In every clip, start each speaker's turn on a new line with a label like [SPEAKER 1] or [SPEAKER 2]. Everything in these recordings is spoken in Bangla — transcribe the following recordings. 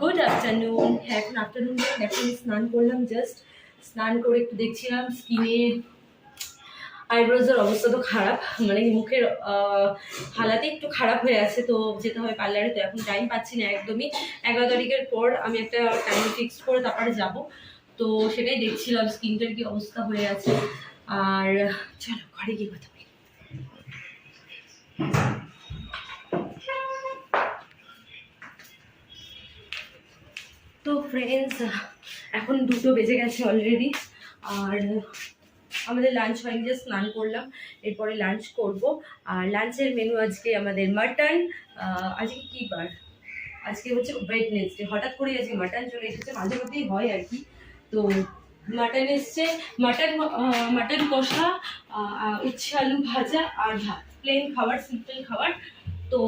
[SPEAKER 1] গুড আফটারনুন হ্যাঁ এখন আফটারনুন এখন স্নান করলাম জাস্ট স্নান করে একটু দেখছিলাম স্কিনে আইব্রোজের অবস্থা তো খারাপ মানে মুখের হালাতে একটু খারাপ হয়ে আছে, তো যেতে হবে পার্লারে তো এখন টাইম পাচ্ছি না একদমই। এগারো তারিখের পর আমি একটা টাইম ফিক্স করে তারপরে যাব। তো সেটাই দেখছিলাম স্কিনটার কি অবস্থা হয়ে আছে। আর চলো, ঘরে গিয়ে কথা বলি। তো ফ্রেন্ডস এখন দুটো বেজে গেছে অলরেডি আর আমাদের লাঞ্চ হয়নি যে স্নান করলাম, এরপরে লাঞ্চ করব। আর লাঞ্চের মেনু আজকে আমাদের মাটন আজকে কি বার? আজকে হচ্ছে ওয়েডনেসডে হঠাৎ করেই আজকে মাটন চলে এসেছে, মাঝে মধ্যেই হয় আর কি। তো মাটন এসছে মাটন মাটন কষা উচ্ছে আলু ভাজা আর ভাত প্লেন খাবার সিম্পল খাবার। তো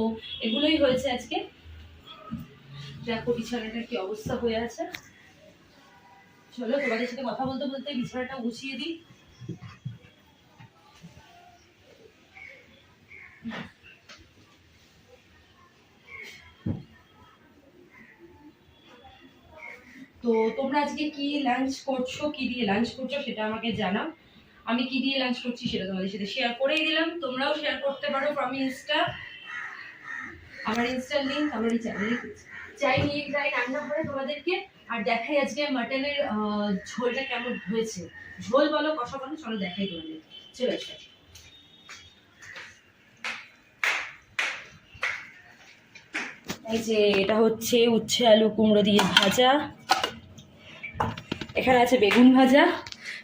[SPEAKER 1] এগুলোই হয়েছে আজকে। দেখো বিছানাটার কি অবস্থা হয়ে আছে? চলো, তোমাদের সাথে কথা বলতে বলতে বিছানাটা গুছিয়ে দিই। তো তোমরা আজকে কি লাঞ্চ করছ, কি দিয়ে লাঞ্চ করছ সেটা আমাকে জানাও। আমি কি দিয়ে লাঞ্চ করছি সেটা তোমাদের সাথে শেয়ার করেই দিলাম। তোমরাও শেয়ার করতে পারো ফ্রম ইনস্টা আমার ইনস্টার লিঙ্ক আমার এই চ্যানেলে চাই নিয়ে যাই রান্না করে তোমাদেরকে। আর দেখাই আজকে মাটনের ঝোলটা কেমন হয়েছে। ঝোল বলো, কষা বলো, চলো দেখাই তোমাদের। চলে আসো। এই যে, এটা হচ্ছে উচ্ছে আলু কুমড়ো দিয়ে ভাজা। এখানে আছে বেগুন ভাজা।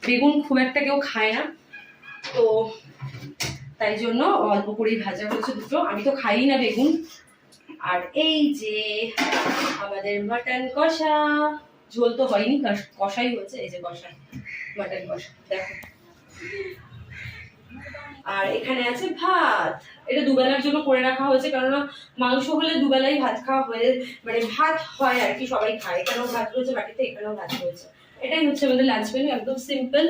[SPEAKER 1] বেগুন খুব একটা কেউ খায় না। তো তাই জন্য অল্প করেই ভাজা হয়েছে দুটো। আমি তো খাই না বেগুন। আর এই যে আমাদের মাটন কষা। ঝোল তো হয়নি কষাই হয়েছে, এই যে কষা, মাটন কষা, দেখো। আর এখানে আছে ভাত। এটা দুবেলার জন্য করে রাখা হয়েছে, কেননা মাংস হলে দুবেলাই ভাত খাওয়া হয়ে মানে ভাত হয় আর কি, সবাই খায়। এখানেও ভাত রয়েছে বাটিতে এখানেও ভাত রয়েছে। এটাই হচ্ছে আমাদের লাঞ্চ মেনু একদম সিম্পল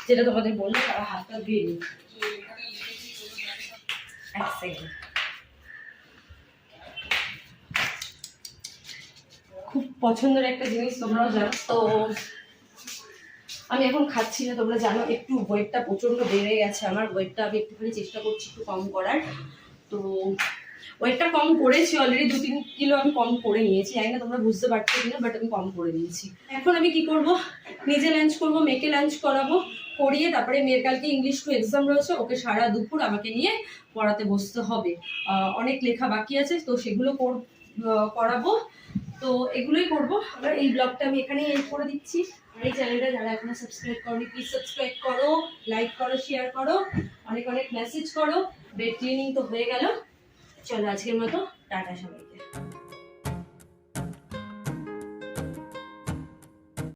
[SPEAKER 1] যেটা তোমাদের বলল তারা হাতটা ধুয়ে নিই এক সেকেন্ড খুব পছন্দের একটা জিনিস তোমরাও জানো। তো আমি এখন খাচ্ছি না, তোমরা জানো, একটু ওয়েটটা প্রচণ্ড বেড়ে গেছে আমার। ওয়েটটা আমি একটুখানি চেষ্টা করছি একটু কম করার। তো ওয়েটটা কম করেছি অলরেডি দু তিন কিলো আমি কম করে নিয়েছি। জানি না তোমরা বুঝতে পারছ কিনা বাট আমি কম করে নিয়েছি। এখন আমি কি করব? নিজে লাঞ্চ করব, মেয়েকে লাঞ্চ করাবো, করিয়ে তারপরে মেয়ের কালকে ইংলিশ টু এক্সাম রয়েছে, ওকে সারা দুপুর আমাকে নিয়ে পড়াতে বসতে হবে। অনেক লেখা বাকি আছে, তো সেগুলো কর- করাবো। তো এগুলোই করব। আমরা এই ব্লগটা আমি এখানেই এন্ড করে দিচ্ছি। আর এই চ্যানেলটা যারা এখনও সাবস্ক্রাইব করনি প্লিজ সাবস্ক্রাইব করো লাইক করো শেয়ার করো, অনেক অনেক মেসেজ করো। বেড ক্লিনিং তো হয়ে গেল। চলো আজকের মতো, টাটা সবাই